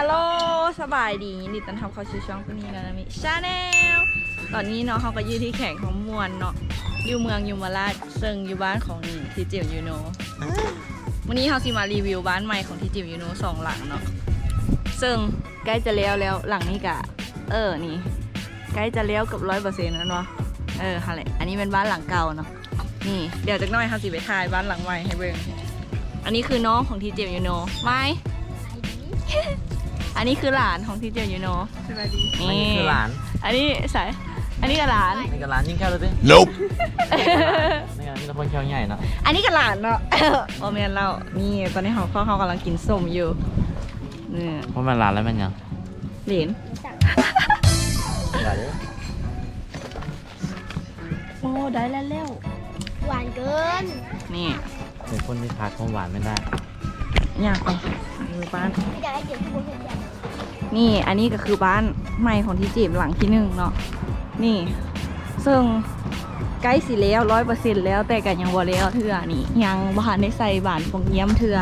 ฮัลโหลสบายดีนดีต้นรับเขาสู่อช่องพนี้นะมิชาแนลตอนนี้เนาะเขาก็ยู่ที่แข่งของมวลเนาะอยู่เมืองยูมาราชซึ่งอยู่บ้านของทีจิ๋วยูโนวันนี้เขาสิมารีวิวบ้านใหม่ของทีจิ๋วยูโนสองหลังเนาะซึ่งใกล้จะแล้วแล้วหลังนี้กะ เออนี่ใกล้จะแล้วกับร้อยเปอร์เซ็นต์แล้วเนาะเออฮะแหละอันนี้เป็นบ้านหลังเก่าเนาะนี่เดี๋ยวจากน้อยเขาสิไปถ่ายบ้านหลังใหม่ให้เบิ่งอันนี้คือน้องของทีจิวยูโนไม่ อันนี้คือหลานของทีเจยูโนสวัสดีอันนี้คือหลานอันนี้สายอันนี้กับหลาน นี่กับหลานยิ่งแค่เลยดิ Nope. นี่กับมีแต่คนแค่ใหญ่เนาะอันนี้กับหลานเนาะ โอเมียนเรานี่ตอนนี้เขาเขาเขากำลังกินส้มอยู่นี่เพราะมันหลานแล้วมันยังเหรียญใหญ่เลยโอ้ได้แล้วแล้วหวานเกินนี่เป็นคนที่ขาดความหวานไม่ได้อยากไปดูบ้าน ไม่อยากให้เจ็บที่บนเห็นอย่าง นี่อันนี้ก็คือบ้านใหม่ของที่จีบหลังที่หนึ่งเนาะนี่ ซึ่งใกล้สิแล้วร้อยเปอร์เซ็นต์แล้วแต่กันยังบ่แล้วเถื่อนี่ยังบ้านได้ใส่บานฟงเยี่ยมเถื่อ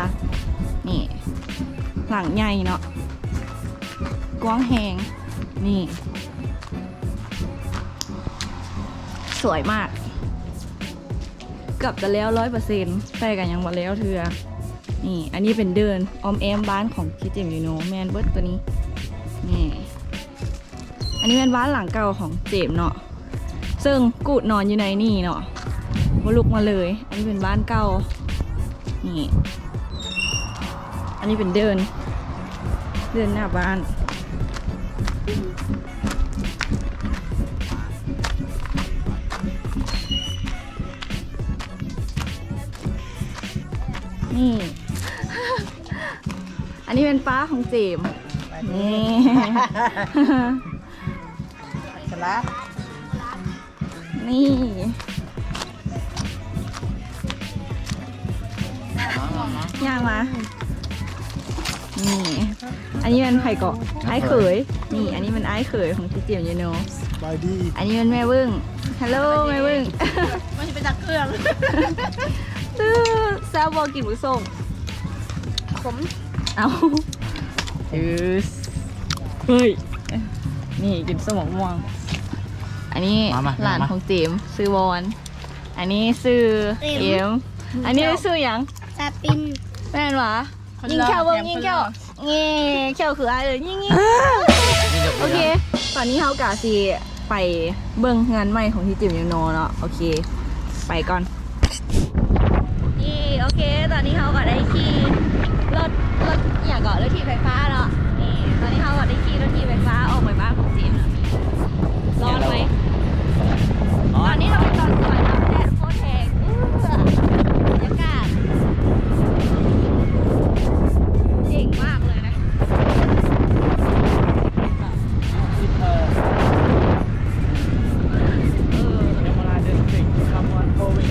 นี่ หลังใหญ่เนาะกว้างแหงนี่ สวยมากเกือบจะแล้วร้อยเปอร์เซ็นต์แต่กันยังบ่แล้วเถื่อนี่ อันนี้เป็นเดินออมแอมบ้านของคิดเจมยูโนแมนเบิร์ตตัวนี้ นี่ อันนี้เป็นบ้านหลังเก่าของเจมเนาะซึ่งกูดนอนอยู่ในนี่เนาะมาลุกมาเลย อันนี้เป็นบ้านเก่า นี่ อันนี้เป็นเดิน เดินหน้าบ้าน นี่ อันนี้เป็นป้าของเจมส์ นี่สลัดนี่ย่างมา นี่ อันนี้เป็นไผ่เกาะไอ้เขย นี่ อันนี้เป็นไอ้เขยของพี่เจียมยูโน บายดีอันนี้เป็นแม่วึ่งฮัลโหลแม่วึ่งมันจะเป็นจากเครื่องตื้อแซวบอกินหมูส้มขมเอา อือเฮ้ย นี่กินสมองม่วง อันนี้มามาหลานมา ของเจมส์ซื้อวอน อันนี้ซื้อเอ็มอันนี้ซื้อหยังซาปินแม่นหวะยิงแค่วงยิงแค่วเงี้แค่วคืออะไรเลยยิงยิงโอเค ตอนนี้เขากะสีไปเบิ่งงานใหม่ของที่จิมยูโนเนาะ โอเค ไปก่อนนี่โอเค ตอนนี้เขาก็ได้ขี่ รถรถอหย่างก่อนรถขี่ไฟฟ้าเนาะนี่ตอนนี้เขาก็ได้ขี่รถขี่ไฟฟ้าออกไปบ้านของจิมแล้วร้อนไหมตอนนี้เราเป็นตอนสวยนะแดดโคตรแรงอื้อบรรยากาศเจ๋งมากเลยนะเออเดี๋ยวเวลาเดินสิงคำว่าโควิด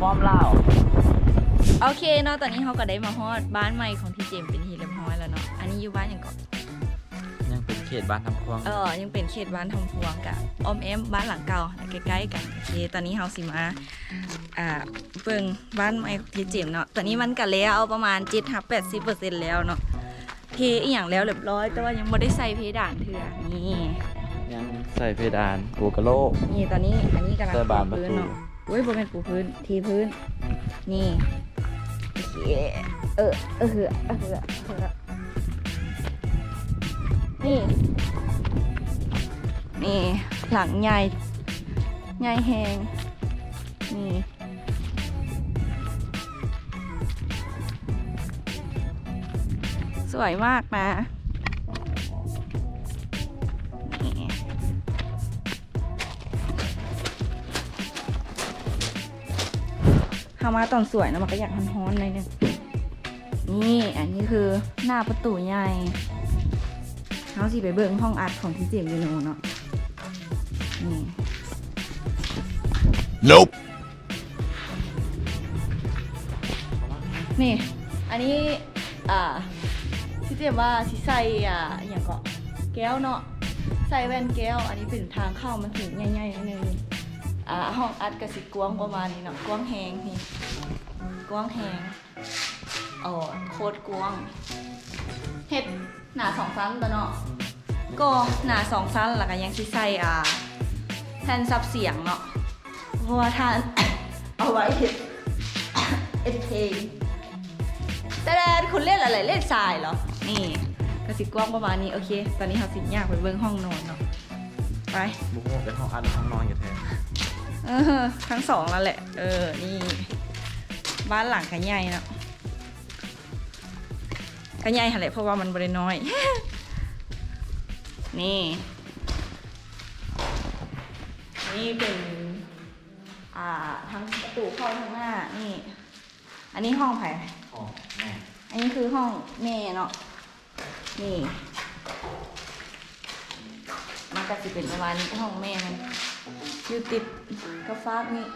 ฟอร์มเล่า โอเคเนาะตอนนี้เขาก็ได้มาฮอดบ้านใหม่ของพี่เจมส์เป็นที่เรียบร้อยแล้วเนาะอันนี้อยู่บ้านอย่างก่อนยังเป็นเขตบ้านทำควงเออยังเป็นเขตบ้านทำพวงกับออมแอมบ้านหลังเก่าใกล้ๆกันโอเคตอนนี้เฮาสิมาอ่าเบิ่งบ้านใหม่ของพี่เจมส์เนาะตอนนี้มันก็แล้วประมาณ7 8 0แล้วเนาะเทอีหยังแล้วเรียบร้อย แต่ว่ายังไม่ได้ใส่เพดานเถื่อนี่ยังใส่เพดานปูกระโหลกนี่ตอนนี้อันนี้กำลังใส่บานประพื้นตูเนาะเว้ยบนเป็นปูพื้นทีพื้น นี่โอ เคเออเออเออเออนี่ นี่ หลังใหญ่ใหญ่แหงนี่ สวยมากนะ เข้ามาตอนสวยนะมันก็อยากฮ้อนๆหน่อยนึงนี่อันนี้คือหน้าประตูใหญ่เขาสิไปเบิ่งห้องอัดของที่เจียมยูโนเนาะนี่ Nope. นี่ อันนี้ อ่าที่เรียกว่าสิใส่อ่าอหย่างก็แก้วเนาะใส่แว่นแก้ว อันนี้เป็นทางเข้ามันถึงใหญ่ๆนิดนึง อ่าห้องอัดกระสิกว้างประมาณนี้เนาะกว้างแหงนี่กว้างแหงเออโคตรกวางเฮ็ดหนาสองชั้นตัวเนาะก็หนาสองชั้นแล้วก็ยังสิใส่อ่าแทนซับเสียงเนาะเพราะว่าท่านเอาไว้เฮ็ดเอ็ดเพลงแต่แดนคุณเล่นอะไรเล่นทรายเหรอ นี่กระสิกว้างประมาณนี้โอเค ตอนนี้เขาสิยากไปเบิ่งห้องนอนเนาะไปบุกเป็นห้องอัดห้องนอนกันแทน เออทั้งสองแล้วแหละ เออ นี่ บ้านหลังกันใหญ่เนาะกันใหญ่หั่นแหละเพราะว่ามันบริน้อย นี่ นี่เป็น อ่าทั้งประตูเข้าทั้งหน้า นี่ อันนี้ห้องไผ่ห้องแม่อันนี้คือห้องแม่เนาะ นี่ มันก็จะเป็นประมาณนี้ห้องแม่มัน อยู่ติดกับฟากนี่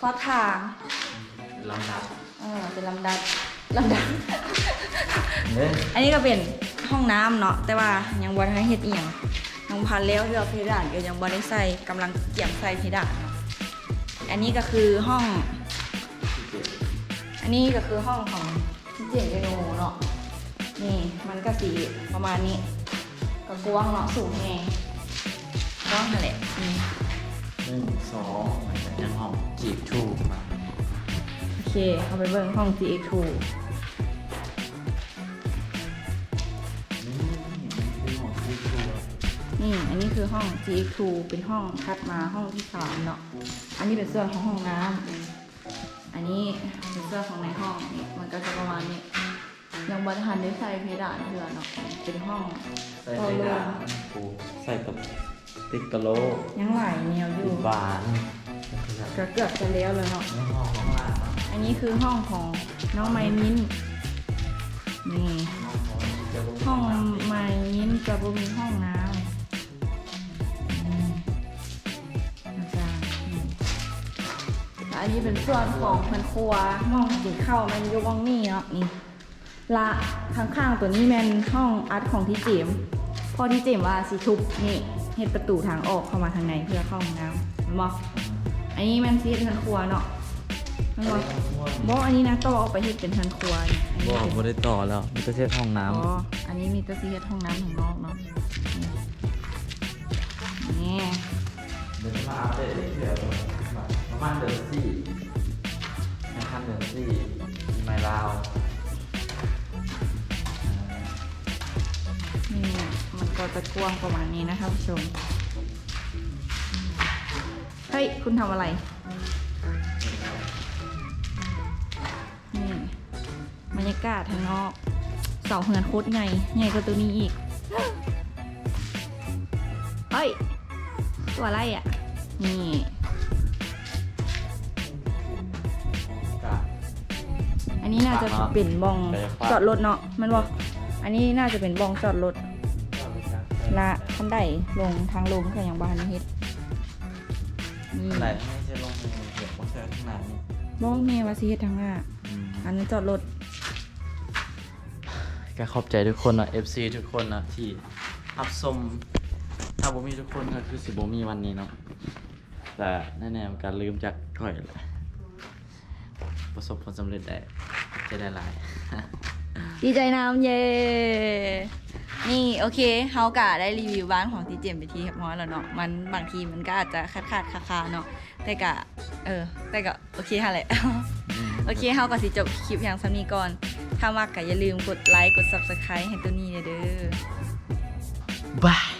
ฟากทางลำดับเออเป็นลำดับลำดับ เนี่ยอันนี้ก็เป็นห้องน้ำเนาะแต่ว่ายังบ่ได้เฮ็ดอีหยังยังพันแล้วเรือเพดานก็ยังบ่ได้ใส่กำลังเกี่ยมใส่เพดานเนาะอันนี้ก็คือห้อง อันนี้ก็คือห้องของพี่เจนเจโนเนาะนี่มันก็สีประมาณนี้ ก็กว้างเนาะสูงแฮงกว้างนั่นแหละนี่ หนึ่งสองยังห้องจีบทูมาโอเค เอาไปเบิ่งห้อง GX2 นี่คือห้องจีบทูนี่ อันนี้คือห้อง GX2 เป็นห้องถัดมาห้องที่สามเนาะ อันนี้เป็นส่วนของห้องน้ำ อันนี้เป็นส่วนของในห้องนี่มันก็จะประมาณนี้ ยังบรทันได้ใส่เพดานเถื่อนเนาะ เป็นห้องใส่เพดานปูใส่กับติ๊กกะโลยังหลายแนวอยู่ บานก็เกือบจะแล้วเลยเนาะนี่ห้องข้างล่างอันนี้คือห้องของน้องไมมิ้นนี่ห้องไมมิ้นจะบ่มีห้องน้ำอืมอาจารย์นี่แล้วอันนี้เป็นส่วนของพันครัวห้องกินข้าวมันอยกห้องนี่เนาะนี่ละข้างๆตัวนี้แมนห้องอัดของที่เจมส์พอที่เจมส์ว่าสิทุบนี่ เฮ็ดประตูทางออกเข้ามาทางในเพื่อเข้าห้องน้ำเห็นบ่อันนี้แมนซีเฮ็ดทันครัวเนาะเห็นบ่บ่อันนี้นะต่อออกไปเฮ็ดเป็นทันครัวนี่อันนี้บอกเป็นไม่ได้ต่อแล้วมีแต่เช็ดห้องน้อ๋อ อันนี้มีแตะซีเฮ็ดห้องน้ำข้างนอกเนาะ นี่ำเดินมาอัปเดตเดี๋ยวประมาณเดือนสี่นะครับเดือนสี่มีไมลาว มันก็จะกว้างประมาณนี้นะคะผู้ชม เฮ้ย คุณทำอะไร นี่บรรยากาศทางนอกเสาเหือนโคตรใหญ่ใหญ่กว่าตัวนี้อีก เฮ้ย ตัวอะไรอะ นี่อันนี้น่าจะเป็นบองจอดรถเนาะมันบอกอันนี้น่าจะเป็นบองจอดรถ ละคันไดลงทางลงก็อย่างบ้านนี้เฮ็ดนี่ไหนไม่ใช่ลงมือเดี๋ยวต้องใช้ข้างหน้านี่บอกแม่ว่าสิเฮ็ดทางหน้าอันนั้นจอดรถก็ขอบใจทุกคนนะ FC ทุกคนนะที่รับชมถ้าบ่มีทุกคนก็คือสิบ่มีวันนี้เนาะแต่แน่ๆมันการลืมจากก่อยแหละประสบผลสำเร็จได้จะได้หลาย ดีใจน้ำเย่ นี่โอเคเฮากะได้รีวิวบ้านของทีเจมไปทีเรียบร้อยแล้วเนาะมันบางทีมันก็อาจจะขาดขาดคาคาเนาะแต่กะเออแต่กะโอเคค่ะแหละโอเคเฮากะสิจบคลิปอย่างสานี้ก่อนถ้ามากกะอย่าลืมกดไลค์กด subscribe ให้ตัวนี้เด้อบาย